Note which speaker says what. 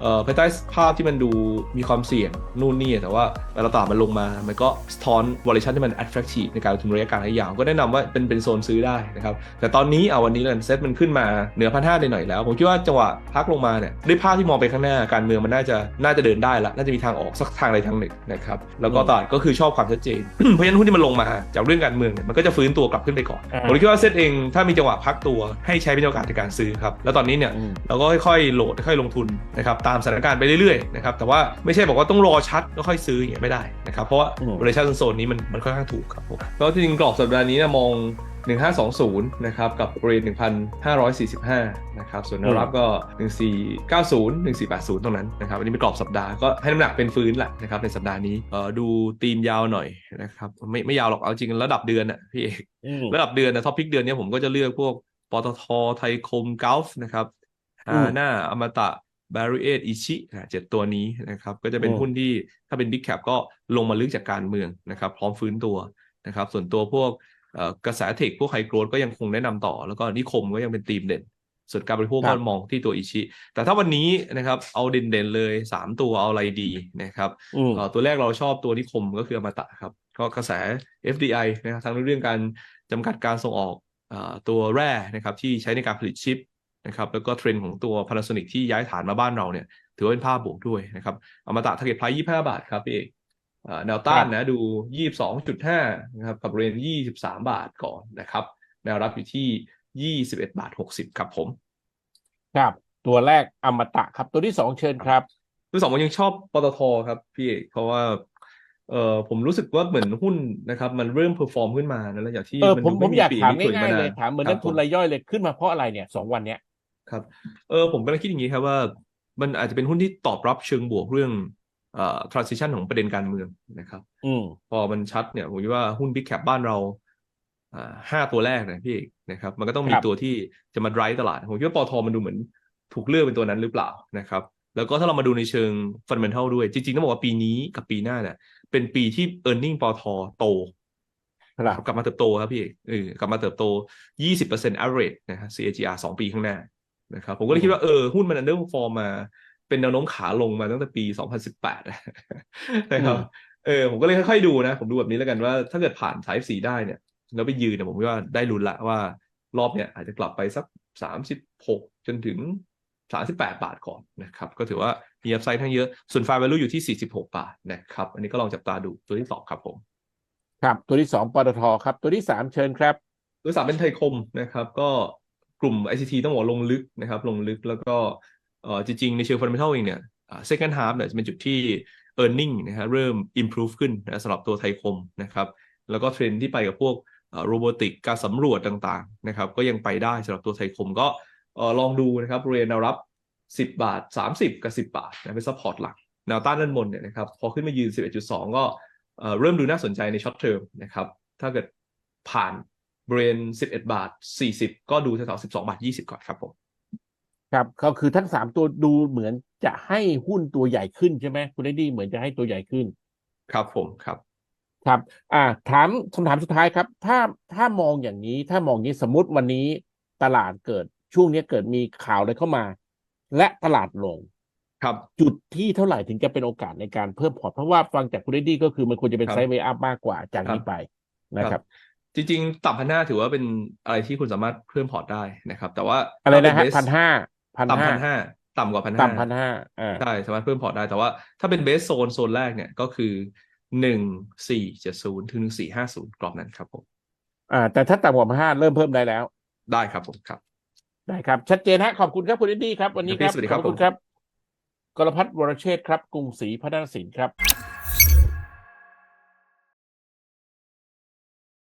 Speaker 1: เอ่อภายใต้ภาพที่มันดูมีความเสี่ยงนู่นนี่แต่ว่าเวลาตลาดมันลงมามันก็สะท้อน valuation ที่มัน attractive ในการลงทุนระยะกลางระยะยาวก็แนะนำว่าเป็นเป็นโซนซื้อได้นะครับแต่ตอนนี้เอาวันนี้เลยเซ็ตมันขึ้นมาเหนือพันห้าหน่อยๆแล้ว ผมคิดว่าจังหวะพักลงมาเนี่ยด้วยภาพที่มองไปข้างหน้าการเมืองมันน่าจะน่าจะเดินได้ละน่าจะมีทางออกสักทางใดทางหนึ่งนะครับแล้วก็ตลาดก็คือชอบความชัดเจน เพราะฉะนั้นหุ้นที่มันลงมาจากเรื่องการเมืองเนี่ยมันก็จะฟื้นตัวกลับขึ้นไปก่อน
Speaker 2: อ่า
Speaker 1: ผมคิดว่าเซ็ตเองถ้ามีจังหวะพักตัวให้ใช้เป็นโอกาสในการซื้อครับแล้วตอนนี้เนี่ย
Speaker 2: อืม
Speaker 1: เราก็ค่อยๆโหลดค่อยๆลงทุนนะครับตามสถานการณ์ไปเรื่อยๆนะครับแต่ว่าไม่ใช่บอกว่าต้องรอชัดแล้วค่อยซื้ออย่างเงี้ยไม่ได้นะครับเพราะว่า
Speaker 2: อืม
Speaker 1: บริษัทโซนนี้มันมันค่อนข้างถูกครับผมแล้วจริงๆกรอบสัปดาห์นี้เนะมอง 1520 นะครับ กับเรท1,545 นะครับ ส่วนแนวรับก็ 1490 1480 ตรงนั้นนะครับ อันนี้เป็นกรอบสัปดาห์ก็ให้น้ำหนักเป็นฟื้นแหละนะครับในสัปดาห์นี้เอ่อดูตีมยาวหน่อยนะครับไม่ไม่ยาวหรอกเอาจริงระดับเดือนอะพี่เอก
Speaker 2: อืม
Speaker 1: ระดับเดือนนะท็อปพิกเดือนเนี้ยผมก็จะเลือกพวกปตทไทยคมกอล์ฟนะครับ
Speaker 2: อื
Speaker 1: ฮามน่าอมตะ บาริเอตอิชิเจ็ดตัวนี้นะครับ ก็จะเป็น
Speaker 2: อืม
Speaker 1: หุ้นที่ถ้าเป็นบิ๊กแคปก็ลงมาลึกจากการเมืองนะครับ พร้อมฟื้นตัวนะครับ ส่วนตัวพวกเอ่อกระแสเทคพวกไฮโกรดก็ยังคงแนะนำต่อ แล้วก็นิคมก็ยังเป็นธีมเด่น ส่วนการบริโภค
Speaker 2: ครั
Speaker 1: ก็
Speaker 2: บ
Speaker 1: มองที่ตัวอิชิ แต่ถ้าวันนี้นะครับเอาเด่นๆเลย 3 ตัวเอาอะไรดีนะครับ
Speaker 2: อืม
Speaker 1: เอ่อตัวแรกเราชอบตัวนิคมก็คืออมตะครับก็กระแส FDI นะครับทั้งเรื่องการจำกัดการส่งออกเอ่อตัวแร่นะครับที่ใช้ในการผลิตชิป นะครับแล้วก็เทรนด์ของตัว Panasonic ที่ย้ายฐานมาบ้านเราเนี่ย ถือว่าเป็นภาพบวกด้วยนะครับอมตะ target price 25บาทครับพี่เอกเอ่อแนวต้านนะดู22.5นะครับกับเรน23บาทก่อนนะครับ แนวรับอยู่ที่21บาท60ครับผม
Speaker 2: ครับ ตัวแรกอมตะครับ ตัวที่สองเชิญครับ
Speaker 1: ตัวสองผมยังชอบปตทครับพี่เอกเพราะว่าเออผมรู้สึกว่าเหมือนหุ้นนะครับ มันเริ่มเพอร์ฟอร์มขึ้นมานะหลังจากที่
Speaker 2: เออผม
Speaker 1: ดู
Speaker 2: ผมอยาก
Speaker 1: ปี
Speaker 2: ถาม
Speaker 1: นี้สว
Speaker 2: ง่ายๆเลย
Speaker 1: น
Speaker 2: ถามเหมือน
Speaker 1: ครั
Speaker 2: นั
Speaker 1: บ
Speaker 2: กทุน
Speaker 1: ผม
Speaker 2: รายย่อยเลยขึ้นมาเพราะอะไรเนี่ยสองวันเนี้ย
Speaker 1: ครับเออผมกำลังคิดอย่างนี้ครับว่ามันอาจจะเป็นหุ้นที่ตอบรับเชิงบวกเรื่องเอ่อ transition ของประเด็นการเมืองนะครับ
Speaker 2: อืม
Speaker 1: พอมันชัดเนี่ยผมคิดว่าหุ้น Big Cap บ้านเราอ่าห้าตัวแรกนะพี่เอกนะครับ มันก็ต้องมี
Speaker 2: ครับ
Speaker 1: ตัวที่จะมา drive ตลาด ผมคิดว่าปอทมันดูเหมือนถูกเลือกเป็นตัวนั้นหรือเปล่านะครับ แล้วก็ถ้าเรามาดูในเชิง fundamental ด้วย จริงๆต้องบอกว่าปีนี้กับปีหน้าเนี่ยเป็นปีที่ earning ปอทโต
Speaker 2: ครับ
Speaker 1: กลับมาเติบโตครับพี่เอกเออกลับมาเติบโต 20% average นะฮะ CAGR 2 ปีข้างหน้า นะครับผมก็เลยคิดว่าเออหุ้นมัน underperform มา เป็นแนวโน้มขาลงมาตั้งแต่ปี 2018 นะครับ
Speaker 2: อืม
Speaker 1: เออผมก็เลยค่อยๆดูนะ ผมดูแบบนี้แล้วกันว่าถ้าเกิดผ่าน Type C ได้เนี่ย แล้วไปยืนเนี่ยผมว่าได้ลุ้นละว่ารอบเนี่ยอาจจะกลับไปสัก 36 จนถึง 38 บาทก่อนนะครับ ก็ถือว่ามีอัพไซด์ทั้งเยอะ ส่วน Fair Value อยู่ที่ 46 บาทนะครับ อันนี้ก็ลองจับตาดูตัวที่สองครับผม
Speaker 2: ครับ ตัวที่สองปตทครับ ตัวที่สามเชิญครับ
Speaker 1: ตัวที่สามเป็นไทยคมนะครับ ก็ กลุ่ม ICT ต้องบอกลงลึกนะครับ ลงลึกแล้วก็จริงๆ ในเชิง fundamental เองเนี่ยอ่า second half เนี่ยจะเป็นจุดที่ earning นะฮะเริ่ม improve ขึ้นนะสำหรับตัวไทยคมนะครับ แล้วก็เทรนที่ไปกับพวกโรบอติกการสำรวจต่างๆนะครับ ก็ยังไปได้สำหรับตัวไทยคมก็ลองดูนะครับบริเวณแนวรับ 10 บาท 30 กับ 10 บาทนะเป็นซัพพอร์ตหลักแนวต้านด้านบนเนี่ยนะครับพอขึ้นมายืน 11.2 ก็เอ่อเริ่มดูน่าสนใจในช็อตเทอมนะครับ ถ้าเกิดผ่าน บริเวณ11 บาท 40 ก็ดูแถวๆ12 บาท 20 ก่อนครับผม
Speaker 2: ครับก็คือทั้งสามตัวดูเหมือนจะให้หุ้นตัวใหญ่ขึ้นใช่ไหมคุณได้ดีเหมือนจะให้ตัวใหญ่ขึ้น
Speaker 1: ครับผมครับ
Speaker 2: ครับ อ่า ถามคำถามสุดท้ายครับ ถ้าถ้ามองอย่างนี้ ถ้ามองอย่างนี้สมมติวันนี้ตลาดเกิดช่วงนี้เกิดมีข่าวอะไรเข้ามา และตลาดลง
Speaker 1: ครับ
Speaker 2: จุดที่เท่าไหร่ถึงจะเป็นโอกาสในการเพิ่มพอร์ตเพราะว่าฟังจากคุณได้ดีก็คือมันควรจะเป็น
Speaker 1: ครับ
Speaker 2: ไซด์เวย์อัพมากกว่าจากนี้
Speaker 1: ครับ
Speaker 2: ไปนะครับ
Speaker 1: จริงๆต่ำพันห้าถือว่าเป็นอะไรที่คุณสามารถเพิ่มพอร์ตได้นะครับ แต่ว่า
Speaker 2: อะไรนะฮะ
Speaker 1: ถ้าเป็
Speaker 2: พันห้าพัน
Speaker 1: ต่ำ
Speaker 2: ห้า
Speaker 1: พันห้าต่ำกว่าพันห้า
Speaker 2: ต่ำพันห้าอ่า
Speaker 1: ใช่สามารถเพิ่มพอร์ตได้แต่ว่าถ้าเป็นเบสโซนโซนแรกเนี่ยก็คือหนึ่งสี่เจ็ดศูนย์ถึงหนึ่งสี่ห้าศูนย์กรอบนั้นครับผม
Speaker 2: อ่า แต่ถ้าต่ำกว่าพันห้าเริ่มเพิ่มได้แล้ว
Speaker 1: ได้ครับผมครับ
Speaker 2: ได้ครับ ชัดเจนฮะขอบคุณครับคุณได้ดีครับ วันนี้ครับ
Speaker 1: สวัสดีครับ
Speaker 2: ขอบคุณ
Speaker 1: ผม
Speaker 2: ครับกรพัฒน์วรเชษฐ์ครับกรุงศรีพัฒนสินครับ